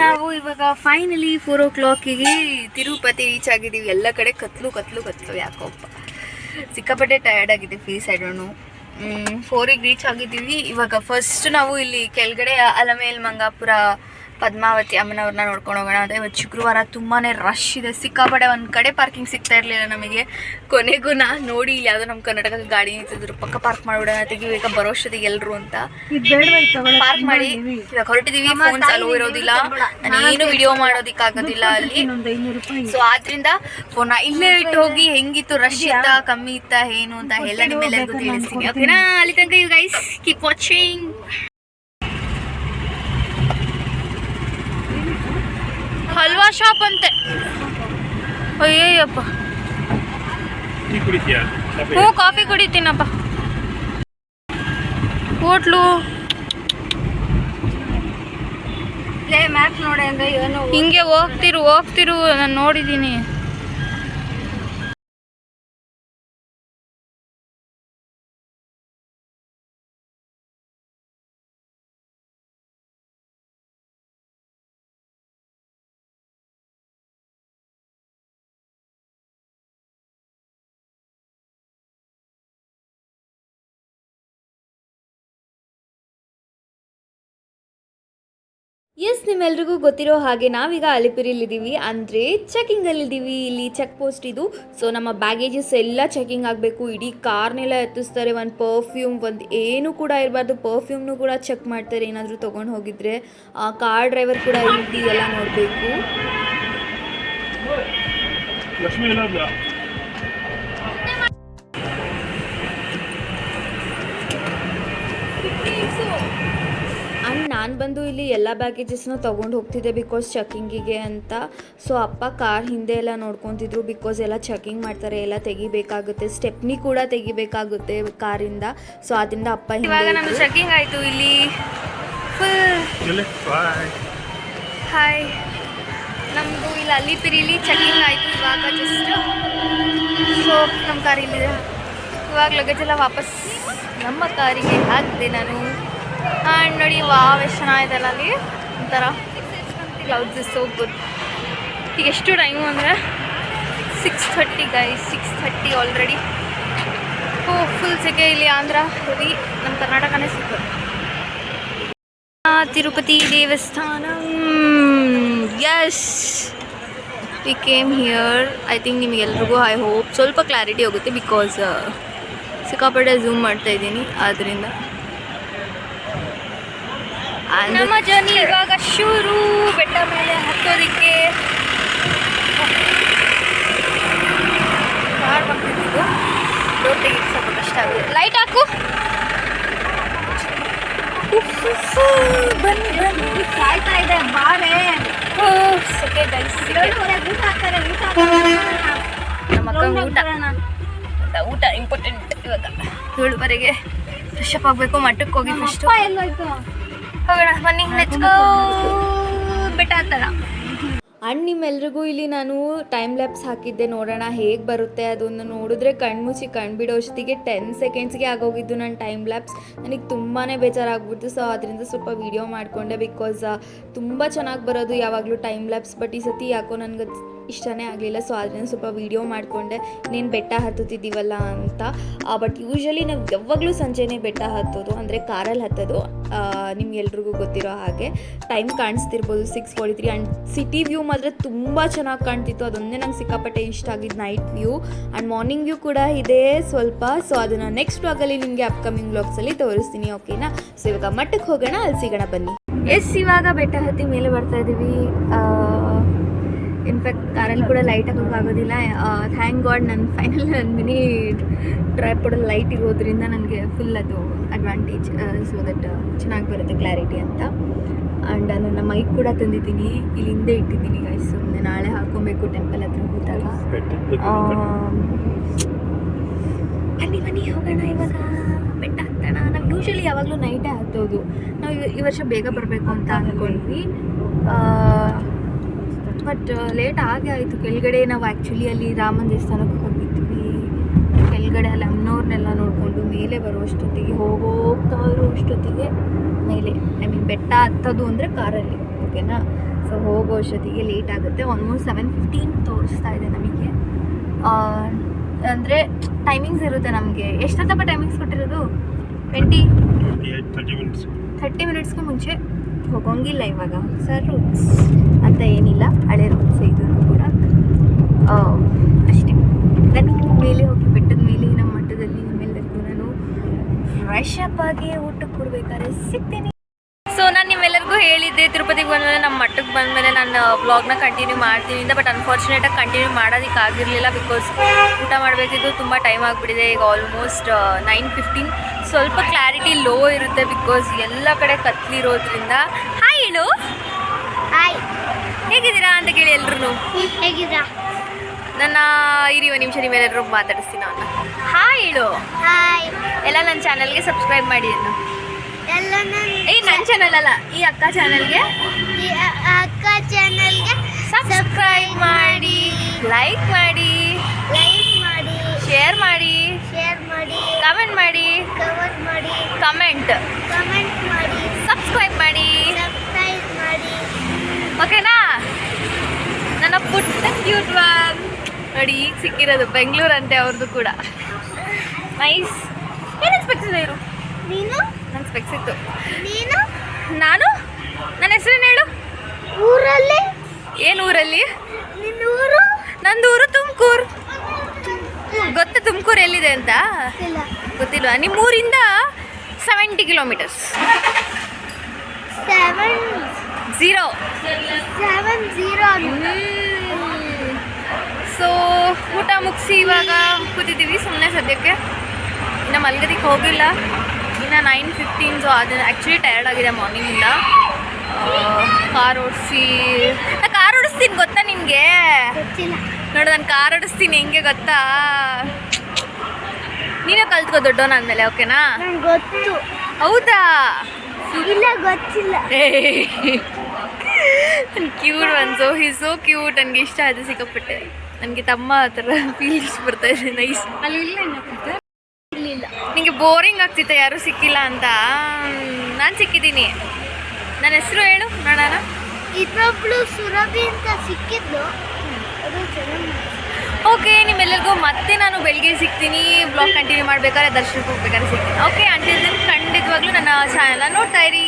ನಾವು ಇವಾಗ ಫೈನಲಿ ಫೋರ್ ಓ ಕ್ಲಾಕಿಗೆ ತಿರುಪತಿ ರೀಚ್ ಆಗಿದ್ದೀವಿ. ಎಲ್ಲ ಕಡೆ ಕತ್ಲು ಕತ್ಲು ಕತ್ಲು. ಯಾಕೋಪ್ಪ ಸಿಕ್ಕಾಪಟ್ಟೆ ಟಯರ್ಡ್ ಆಗಿದೆ ಫೀಸ್ ಐಡೋನು ಫೋರಿಗೆ ರೀಚ್ ಆಗಿದ್ದೀವಿ. ಇವಾಗ ಫಸ್ಟ್ ನಾವು ಇಲ್ಲಿ ಕೆಳಗಡೆ ಅಲಮೇಲ್ ಮಂಗಾಪುರ ಪದ್ಮಾವತಿ ಅಮ್ಮನವ್ರನ್ನ ನೋಡ್ಕೊಂಡು ಹೋಗೋಣ. ಅಂತ ಇವತ್ತು ಶುಕ್ರವಾರ ತುಂಬಾ ರಶ್ ಇದೆ. ಸಿಕ್ಕಾಪಡೆ ಒಂದು ಕಡೆ ಪಾರ್ಕಿಂಗ್ ಸಿಗ್ತಾ ಇರಲಿಲ್ಲ ನಮಗೆ. ಕೊನೆಗೂ ನಾ ನೋಡಿ ಇಲ್ಲಿ ಯಾವುದೋ ನಮ್ಮ ಕರ್ನಾಟಕ ಗಾಡಿ ನಿಂತಿದ್ರು ಪಕ್ಕ ಪಾರ್ಕ್ ಮಾಡ್ಬಿಡೋಣ ತೆಗಿಬೇಕಾ ಬರೋಷ್ಟೊತ್ತಿಗೆ ಎಲ್ಲರೂ ಅಂತ. ಪಾರ್ಕ್ ಮಾಡಿ ಇವಾಗ ಹೊರಟಿದೀವಿ ಫೋನ್ ಚಾಲು ಇರೋದಿಲ್ಲ. ನಾನು ಏನು ವಿಡಿಯೋ ಮಾಡೋದಿಕ್ಕಾಗೋದಿಲ್ಲ ಅಲ್ಲಿ. ಸೊ ಆದ್ರಿಂದ ಫೋನ್ ಇಲ್ಲೇ ಇಟ್ಟು ಹೋಗಿ ಹೆಂಗಿತ್ತು ರಶ್ ಇತ್ತ ಕಮ್ಮಿ ಇತ್ತ ಏನು ಅಂತ ಎಲ್ಲ ನಿಮ್ಮೆಲ್ಲರಿಗೂ ತಿಳಿಸ್ತೀನಿ ಓಕೆನಾ ಅಲ್ಲಿ ತನಕ you guys keep watching shop ಅಂತೆ. ಅಯ್ಯಯ್ಯಪ್ಪ. ಹ್ಞೂ ಕಾಫಿ ಕುಡಿತೀನಪ್ಪ. ಹೋಟ್ಲು. ಮ್ಯಾಪ್ ನೋಡಿ ಅಂದರೆ ಏನು ಹಿಂಗೆ ಹೋಗ್ತಿರು ಹೋಗ್ತಿರು ನಾನು ನೋಡಿದ್ದೀನಿ ಎಸ್, ನಿಮ್ಮೆಲ್ರಿಗೂ ಗೊತ್ತಿರೋ ಹಾಗೆ ನಾವೀಗ ಅಲಿಪಿರಿಲಿದ್ದೀವಿ ಅಂದರೆ ಚೆಕಿಂಗಲ್ಲಿದ್ದೀವಿ ಇಲ್ಲಿ ಚೆಕ್ ಪೋಸ್ಟ್ ಇದು. ಸೊ ನಮ್ಮ ಬ್ಯಾಗೇಜಸ್ ಎಲ್ಲ ಚೆಕಿಂಗ್ ಆಗಬೇಕು. ಇಡೀ ಕಾರ್ನೆಲ್ಲ ಎತ್ತಿಸ್ತಾರೆ. ಒಂದು ಪರ್ಫ್ಯೂಮ್ ಒಂದು ಏನು ಕೂಡ ಇರಬಾರ್ದು. ಪರ್ಫ್ಯೂಮ್ನು ಕೂಡ ಚೆಕ್ ಮಾಡ್ತಾರೆ. ಏನಾದರೂ ತೊಗೊಂಡು ಹೋಗಿದ್ರೆ ಕಾರ್ ಡ್ರೈವರ್ ಕೂಡ ಇಲ್ಲಿ ಎಲ್ಲ ನೋಡಬೇಕು. ಆ್ಯಂಡ್ ನಾನು ಬಂದು ಇಲ್ಲಿ ಎಲ್ಲ ಬ್ಯಾಗೇಜಸ್ನೂ ತೊಗೊಂಡು ಹೋಗ್ತಿದ್ದೆ ಬಿಕಾಸ್ ಚೆಕಿಂಗಿಗೆ ಅಂತ. ಸೊ ಅಪ್ಪ ಕಾರ್ ಹಿಂದೆ ಎಲ್ಲ ನೋಡ್ಕೊತಿದ್ರು ಬಿಕಾಸ್ ಎಲ್ಲ ಚೆಕಿಂಗ್ ಮಾಡ್ತಾರೆ ಎಲ್ಲ ತೆಗಿಬೇಕಾಗುತ್ತೆ. ಸ್ಟೆಪ್ನಿ ಕೂಡ ತೆಗಿಬೇಕಾಗುತ್ತೆ ಕಾರಿಂದ ಸೊ ಅದರಿಂದ ಅಪ್ಪ ಇವಾಗ ನಮ್ಮ. ಚೆಕಿಂಗ್ ಆಯಿತು ಇಲ್ಲಿ. ಫುಲ್ ಹಾಯ್ ನಮ್ಮದು ಇಲ್ಲಿ ಪಿರಿಲಿ ಚೆಕಿಂಗ್ ಆಯಿತು ಇವಾಗ ಜಸ್ಟ್ ಸೊ ನಮ್ಮ ಕಾರ್ ಇಲ್ಲಿದೆ. ಇವಾಗ ಲಗೇಜ್ ಎಲ್ಲ ವಾಪಸ್ ನಮ್ಮ ಕಾರಿಗೆ ಹಾಕಿದೆ ನಾನು. ಆ್ಯಂಡ್ ನೋಡಿ, ವಾವ್, ಎಷ್ಟು ಚೆನ್ನಾಗಿದೆ ಅಲ್ಲಿ ಒಂಥರ ಕ್ಲೌಡ್ಸ್ ಇಸ್ ಸೋ ಗುಡ್ ಈಗ ಎಷ್ಟು ಟೈಮು ಅಂದರೆ? Six thirty guy six thirty already ಓ ಫುಲ್ ಸೆಕೆ ಇಲ್ಲಿ ಆಂಧ್ರ ಹೆವಿ ನಮ್ಮ ಕರ್ನಾಟಕನೇ ಸೂಪರ್ ತಿರುಪತಿ ದೇವಸ್ಥಾನ. Yes we came here I think ನಿಮಗೆಲ್ರಿಗೂ I hope ಸ್ವಲ್ಪ ಕ್ಲಾರಿಟಿ ಹೋಗುತ್ತೆ ಬಿಕಾಸ್ ಸಿಕ್ಕಾಪಟ್ಟೆ ಝೂಮ್ ಮಾಡ್ತಾ ಇದ್ದೀನಿ. ಆದ್ದರಿಂದ ನಮ್ಮ ಜರ್ನಿ ಇವಾಗ ಶುರು. ಬೆಟ್ಟ ಮೇಲೆ ಹತ್ತೋದಕ್ಕೆ ಸ್ವಲ್ಪ ಕಷ್ಟ ಆಗುತ್ತೆ. ಲೈಟ್ ಹಾಕು. ಬನ್ನಿ ಬನ್ನಿ. ಸಾಯ್ತಾ ಇದೆ ಬಾರೆ. ಓ ಸೆಕೆ ಗೈಸ್ ನಮ್ಮ ಅಕ್ಕ ಊಟ ಊಟ, ಊಟ. ಇಂಪಾರ್ಟೆಂಟ್ ಇವಾಗ. ಏಳುವರೆಗೆ ಫ್ರೆಶ್ ಅಪ್ ಆಗಬೇಕು ಮಠಕ್ಕೆ ಹೋಗಿ ಫಸ್ಟು ಹೋಗೋಣ, ಬನ್ನಿ ಲೆಟ್ಸ್ ನಿಮ್ಮೆಲ್ರಿಗೂ ಇಲ್ಲಿ ನಾನು ಟೈಮ್ ಲ್ಯಾಪ್ಸ್ ಹಾಕಿದ್ದೆ ನೋಡೋಣ, ಹೇಗೆ ಬರುತ್ತೆ ಅದನ್ನು ನೋಡಿದ್ರೆ ಕಣ್ಮುಚ್ಚಿ ಕಣ್ಬಿಡೋ ಅಷ್ಟೊತ್ತಿಗೆ ಟೆನ್ ಸೆಕೆಂಡ್ಸ್ಗೆ ಆಗೋಗಿದ್ದು ನನ್ನ ಟೈಮ್ ಲ್ಯಾಪ್ಸ್ ನನಗೆ ತುಂಬಾ ಬೇಜಾರಾಗ್ಬಿಡ್ತು ಸೊ ಅದರಿಂದ ಸ್ವಲ್ಪ ವೀಡಿಯೋ ಮಾಡಿಕೊಂಡೆ ಬಿಕಾಸ್ ತುಂಬ ಚೆನ್ನಾಗಿ ಬರೋದು ಯಾವಾಗಲೂ ಟೈಮ್ ಲ್ಯಾಪ್ಸ್ ಬಟ್ ಈ ಸತಿ ಯಾಕೋ ನನಗೆ ಇಷ್ಟನೇ ಆಗಲಿಲ್ಲ. ಸೊ ಅದನ್ನು ಸ್ವಲ್ಪ ವೀಡಿಯೋ ಮಾಡಿಕೊಂಡೆ. ಇನ್ನೇನು ಬೆಟ್ಟ ಹತ್ತುತ್ತಿದ್ದೀವಲ್ಲ ಅಂತ. ಬಟ್ ಯೂಶ್ವಲಿ ನಾವು ಯಾವಾಗಲೂ ಸಂಜೆನೇ ಬೆಟ್ಟ ಹತ್ತೋದು, ಅಂದರೆ ಕಾರಲ್ಲಿ ಹತ್ತೋದು. ನಿಮ್ಗೆಲ್ರಿಗೂ ಗೊತ್ತಿರೋ ಹಾಗೆ. Time ಕಾಣಿಸ್ತಿರ್ಬೋದು six forty three and city view ಮಾತ್ರ ತುಂಬ ಚೆನ್ನಾಗಿ ಕಾಣ್ತಿತ್ತು. ಅದೊಂದೇ ನಂಗೆ ಸಿಕ್ಕಾಪಟ್ಟೆ ಇಷ್ಟ ಆಗಿದ್ದು night view and morning view ಕೂಡ ಇದೆ ಸ್ವಲ್ಪ. ಸೊ ಅದನ್ನು ನೆಕ್ಸ್ಟ್ ವ್ಲಾಗಲ್ಲಿ ನಿಮಗೆ ಅಪ್ಕಮಿಂಗ್ ವ್ಲಾಗ್ಸಲ್ಲಿ ತೋರಿಸ್ತೀನಿ ಓಕೆನಾ ಸೊ ಇವಾಗ ಮಟ್ಟಕ್ಕೆ ಹೋಗೋಣ, ಅಲ್ಲಿ ಸಿಗೋಣ ಬನ್ನಿ. ಎಸ್ ಇವಾಗ ಬೆಟ್ಟ ಹತ್ತಿ ಮೇಲೆ ಬರ್ತಾ ಇದ್ದೀವಿ ಇನ್ಫ್ಯಾಕ್ಟ್ ಕಾರಲ್ಲಿ ಕೂಡ ಲೈಟ್ ಹಾಕೋಕ್ಕಾಗೋದಿಲ್ಲ ಥ್ಯಾಂಕ್ ಗಾಡ್ ನನ್ನ ಫೈನಲ್ ನನ್ನ ಮಿನಿ ಟ್ರೈಪೋಡ್ ಲೈಟ್ ಇರೋದ್ರಿಂದ ನನಗೆ ಫುಲ್ ಅದು ಅಡ್ವಾಂಟೇಜ್ ಸೊ ದಟ್ ಚೆನ್ನಾಗಿ ಬರುತ್ತೆ ಕ್ಲಾರಿಟಿ ಅಂತ. ಆ್ಯಂಡ್ ನನ್ನ ಮೈಕ್ ಕೂಡ ತಂದಿದ್ದೀನಿ. ಇಲ್ಲಿ ಹಿಂದೆ ಇಟ್ಟಿದ್ದೀನಿ ಗೈಸ್ ಸುಮ್ಮನೆ ನಾಳೆ ಹಾಕ್ಕೊಬೇಕು ಟೆಂಪಲ್ ಹತ್ರ ಹೋದಾಗ. ಬನ್ನಿ ಬನ್ನಿ ಹೋಗೋಣ ಇವಾಗ. ಬೆಟ್ಟ ನಾವು ಯೂಶಲಿ ಯಾವಾಗಲೂ ನೈಟೇ ಹತ್ತೋದು. ನಾವು ಈ ವರ್ಷ ಬೇಗ ಬರಬೇಕು ಅಂತ ಅಂದ್ಕೊಂಡ್ವಿ ಬಟ್ ಲೇಟ್ ಆಗೇ ಆಯಿತು. ಕೆಳಗಡೆ ನಾವು ಆ್ಯಕ್ಚುಲಿ ಅಲ್ಲಿ ರಾಮನ ದೇವಸ್ಥಾನಕ್ಕೆ ಹೋಗಿದ್ವಿ. ಕೆಳಗಡೆ ಅಲ್ಲಿ ಅಮ್ಮನವ್ರನ್ನೆಲ್ಲ ನೋಡಿಕೊಂಡು ಮೇಲೆ ಬರುವಷ್ಟೊತ್ತಿಗೆ ಹೋಗೋಗ್ತಾ ಇರುವಷ್ಟೊತ್ತಿಗೆ ಮೇಲೆ ಐ ಮೀನ್ ಬೆಟ್ಟ ಹತ್ತೋದು ಅಂದರೆ ಕಾರಲ್ಲಿ ಓಕೆನಾ ಸೊ ಹೋಗೋ ಅಷ್ಟೊತ್ತಿಗೆ ಲೇಟ್ ಆಗುತ್ತೆ. ಆಲ್ಮೋಸ್ಟ್ ಸೆವೆನ್ ಫಿಫ್ಟೀನ್ ತೋರಿಸ್ತಾ ಇದೆ ನಮಗೆ. ಅಂದರೆ ಟೈಮಿಂಗ್ಸ್ ಇರುತ್ತೆ ನಮಗೆ. ಎಷ್ಟೊತ್ತಪ್ಪ ಟೈಮಿಂಗ್ಸ್ ಕೊಟ್ಟಿರೋದು? ಟ್ವೆಂಟಿ ಥರ್ಟಿ ಮಿನಿಟ್ಸ್ಗೆ ಮುಂಚೆ. ಹೋಗೋಂಗಿಲ್ಲ ಇವಾಗ. ಸರ್ ರೂಟ್ಸ್ ಅಂತ ಏನಿಲ್ಲ, ಹಳೆ ರೂಟ್ಸ್ ಇದು ಕೂಡ. ಅಷ್ಟೇ. ನಾನು ಮೇಲೆ ಹೋಗಿ ಬೆಟ್ಟದ ಮೇಲೆ, ನಮ್ಮ ಮಟ್ಟದಲ್ಲಿ ನಿಮ್ಮೆಲ್ಲರಿಗೂ ನಾನು ಫ್ರೆಶ್ ಅಪ್ ಆಗಿ ಊಟಕ್ಕೆ ಕೊಡ್ಬೇಕಾದ್ರೆ ಸಿಗ್ತೀನಿ. ಹೇಳಿದ್ದೆ ತಿರುಪತಿಗೆ ಬಂದಮೇಲೆ ನಮ್ಮ ಮಟ್ಟಕ್ಕೆ ಬಂದಮೇಲೆ ನಾನು ಬ್ಲಾಗ್ನ ಕಂಟಿನ್ಯೂ ಮಾಡ್ತೀನಿ ಅಂತ ಬಟ್ ಅನ್ಫಾರ್ಚುನೇಟಾಗಿ ಕಂಟಿನ್ಯೂ ಮಾಡೋದಕ್ಕೆ ಆಗಿರಲಿಲ್ಲ ಬಿಕಾಸ್ ಊಟ ಮಾಡಬೇಕಿದ್ದು ತುಂಬ ಟೈಮ್ ಆಗಿಬಿಟ್ಟಿದೆ. ಈಗ ಆಲ್ಮೋಸ್ಟ್ ನೈನ್ ಫಿಫ್ಟೀನ್ ಸ್ವಲ್ಪ ಕ್ಲಾರಿಟಿ ಲೋ ಇರುತ್ತೆ ಬಿಕಾಸ್ ಎಲ್ಲ ಕಡೆ ಕತ್ಲಿರೋದ್ರಿಂದ. ಹಾಯ್ ಹೇಳು ಹಾಯ್ ಹೇಗಿದ್ದೀರಾ ಅಂತ ಕೇಳಿ ಎಲ್ರು ಹೇಗಿದ್ದೀರಾ? ನನ್ನ ಇರಿ ಒಂದು ನಿಮಿಷ ನಿಮ್ಮೆಲ್ಲರೂ ಮಾತಾಡಿಸ್ತೀನಿ ಅವನ್ನ ಹಾಯ್ ಹೇಳು ಹಾಯ್ ಎಲ್ಲ ನನ್ನ ಚಾನಲ್ಗೆ ಸಬ್ಸ್ಕ್ರೈಬ್ ಮಾಡಿ ಎಲ್ಲ ನನ್ನ ಚಾನಲ್ ಅಲ್ಲ ಈ ಅಕ್ಕ ಚಾನಲ್ಗೆ ಈ ಅಕ್ಕ ಚಾನಲ್ಗೆ ಸಬ್ಸ್ಕ್ರೈಬ್ ಮಾಡಿ ಲೈಕ್ ಮಾಡಿ ಲೈಕ್ ಮಾಡಿ. ಶೇರ್ ಮಾಡಿ ಶೇರ್ ಮಾಡಿ. ಕಮೆಂಟ್ ಮಾಡಿ ಕಮೆಂಟ್ ಮಾಡಿ. ಕಮೆಂಟ್ ಕಮೆಂಟ್ ಮಾಡಿ. ಸಬ್ಸ್ಕ್ರೈಬ್ ಮಾಡಿ. ಸಬ್ಸ್ಕ್ರೈಬ್ ಮಾಡಿ. ಓಕೆನಾ ನನ್ನ ಪುಟ್ಟ ಕ್ಯೂಟ್ ಒನ್ ನೋಡಿ ಈಗ ಸಿಕ್ಕಿರೋದು ಬೆಂಗಳೂರಂತೆ ಅವ್ರದ್ದು ಕೂಡ. ನೈಸ್ ಏನು ಇದೆ ಇರು ನೀನು? ನನ್ನ ಸ್ಪೆಕ್ಸ್ ಇತ್ತು. ನೀನು? ನಾನು? ನನ್ನ ಹೆಸರೇನು ಹೇಳು? ಊರಲ್ಲಿ? ಏನು ಊರಲ್ಲಿ? ಊರು ನಂದು ಊರು ತುಮಕೂರು. ಗೊತ್ತು ತುಮಕೂರು ಎಲ್ಲಿದೆ ಅಂತ? ಗೊತ್ತಿಲ್ಲ. ಗೊತ್ತಿಲ್ವಾ? ನಿಮ್ಮ ಊರಿಂದ seventy kilometres seven zero seven zero so ಊಟ ಮುಗಿಸಿ ಇವಾಗ ಕೂತಿದ್ದೀವಿ ಸುಮ್ಮನೆ ಸದ್ಯಕ್ಕೆ. ನಮ್ಮ ಮಲ್ಗದಿಕ್ಕೆ ಹೋಗಿಲ್ಲ. ಇನ್ನು ನೈನ್ ಫಿಫ್ಟೀನ್ ಸೊ ಅದು ಆ್ಯಕ್ಚುಲಿ ಟಯರ್ಡ್ ಆಗಿದೆ ಮಾರ್ನಿಂಗಿಂದ ಕಾರ್ ಓಡಿಸಿ. ನಾ ಕಾರ್ ಓಡಿಸ್ತೀನಿ ಗೊತ್ತಾ ನಿಮಗೆ? ನೋಡು ನಾನು ಕಾರ್ ಓಡಿಸ್ತೀನಿ ಹೆಂಗೆ ಗೊತ್ತಾ? ನೀನೇ ಕಲ್ತ್ಕೋ ದೊಡ್ಡವನ ಅಂದಮೇಲೆ ಓಕೆನಾ ಗೊತ್ತು. ಹೌದಾ? ಇಲ್ಲ ಗೊತ್ತಿಲ್ಲ. ಕ್ಯೂಟ್ ಒಂದು ಸೊ ಹಿ ಸೋ ಕ್ಯೂಟ್ ನನಗೆ ಇಷ್ಟ ಆಯಿತು ಸಿಕ್ಕಾಪಟ್ಟೆ. ನನಗೆ ತಮ್ಮ ಆ ಥರ ಫೀಲಿಂಗ್ಸ್ ಬರ್ತಾ ಇದೆ ನೈಸ್ ಅಲ್ಲಿ ಇಲ್ಲ ನಿಮಗೆ ಬೋರಿಂಗ್ ಆಗ್ತಿತ್ತು ಯಾರೂ ಸಿಕ್ಕಿಲ್ಲ ಅಂತ. ನಾನು ಸಿಕ್ಕಿದ್ದೀನಿ. ನನ್ನ ಹೆಸರು ಹೇಳು ನೋಡೋಣ. ಇನ್ನೊಬ್ಳು ಸುರಭಿ ಅಂತ ಸಿಕ್ಕಿದ್ಲು. ಓಕೆ ನಿಮ್ಮೆಲ್ಲರಿಗೂ ಮತ್ತೆ ನಾನು ಬೆಳಗ್ಗೆ ಸಿಗ್ತೀನಿ ಬ್ಲಾಗ್ ಕಂಟಿನ್ಯೂ ಮಾಡ್ಬೇಕಾದ್ರೆ ದರ್ಶನಕ್ಕೆ ಹೋಗ್ಬೇಕಾದ್ರೆ ಸಿಗ್ತೀನಿ. ಓಕೆ ಅಂಟಿಲ್ ಖಂಡಿತವಾಗ್ಲೂ ನನ್ನ ಚಾನಲ್ನ ನೋಡ್ತಾ ಇರಿ.